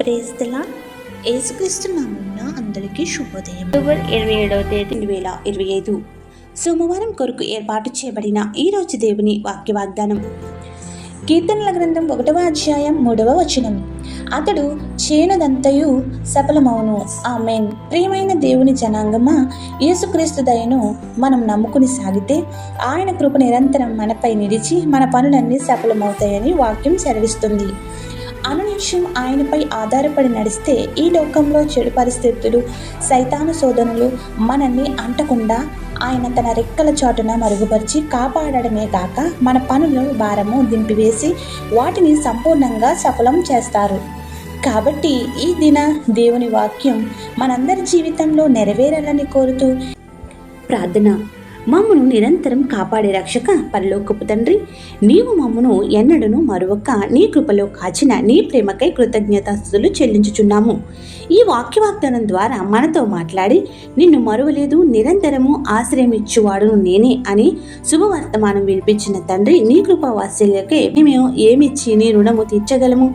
ప్రేస్తలా ఏసుక్రీస్తు నామమున అందరికీ శుభోదయం. అక్టోబర్ ఇరవై ఏడవ తేదీ రెండు వేల ఇరవై ఐదు. సోమవారం కొరకు ఏర్పాటు చేయబడిన ఈ రోజు దేవుని వాక్య వాగ్దానం కీర్తనల గ్రంథం ఒకటవ అధ్యాయం మూడవ వచనం. అతడు చేయనదంతయు సఫలమవును ఆమెన్. ప్రియమైన దేవుని జనాంగమా యేసుక్రీస్తు దయను మనం నమ్ముకుని సాగితే ఆయన కృప నిరంతరం మనపై నిలిచి మన పనులన్నీ సఫలమవుతాయని వాక్యం సెలవిస్తుంది. అనునిత్యం ఆయనపై ఆధారపడి నడిస్తే ఈ లోకంలో చెడు పరిస్థితులు సైతాను శోధనలు మనల్ని అంటకుండా ఆయన తన రెక్కల చాటున మరుగుపరిచి కాపాడడమే కాక మన పనులు భారము దింపివేసి వాటిని సంపూర్ణంగా సఫలం చేస్తారు. కాబట్టి ఈ దిన దేవుని వాక్యం మనందరి జీవితంలో నెరవేరాలని కోరుతూ ప్రార్థన. మమ్మను నిరంతరం కాపాడే రక్షక పరలోకపు తండ్రి. నీవు మమ్మను ఎన్నడను మరొక నీ కృపలో కాచిన నీ ప్రేమకై కృతజ్ఞతాస్థులు చెల్లించుచున్నాము. ఈ వాక్యవాగ్దానం ద్వారా మనతో మాట్లాడి నిన్ను మరువలేదు నిరంతరము ఆశ్రయం ఇచ్చువాడును నేనే అని శుభవర్తమానం వినిపించిన తండ్రి నీ కృపా వాత్సల్యకే మేము ఏమిచ్చి నీ రుణము తీర్చగలము?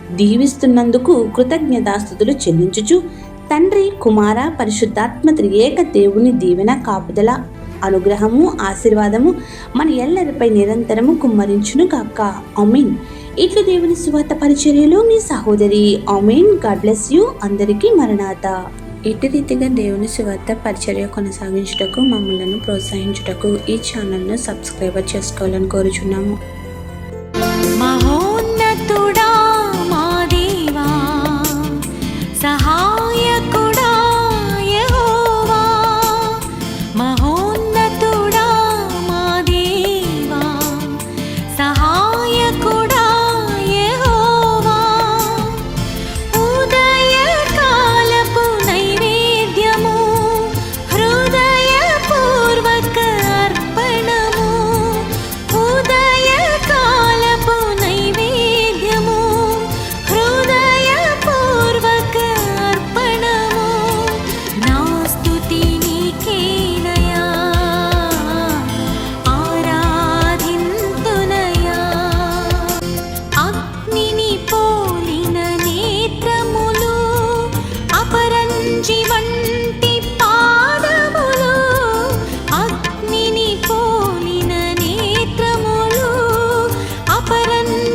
దీవిస్తున్నందుకు కృతజ్ఞతాస్థుతులు చెల్లించుచు తండ్రి కుమార పరిశుద్ధాత్మ త్రియేక దేవుని దీవెన కాపుదల అనుగ్రహము ఆశీర్వాదము మన ఎల్లరిపై నిరంతరము కుమ్మరించును గాక. అమీన్ ఇట్లు దేవుని సువార్త పరిచర్యలో మీ సహోదరి అమీన్ గాడ్ బ్లెస్ యూ. అందరికీ మరణాత. ఇటు రీతిగా దేవుని సువార్త పరిచర్య కొనసాగించుటకు మమ్మల్ని ప్రోత్సహించుటకు ఈ ఛానల్ను సబ్స్క్రైబర్ చేసుకోవాలని కోరుచున్నాము.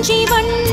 வஞ்சி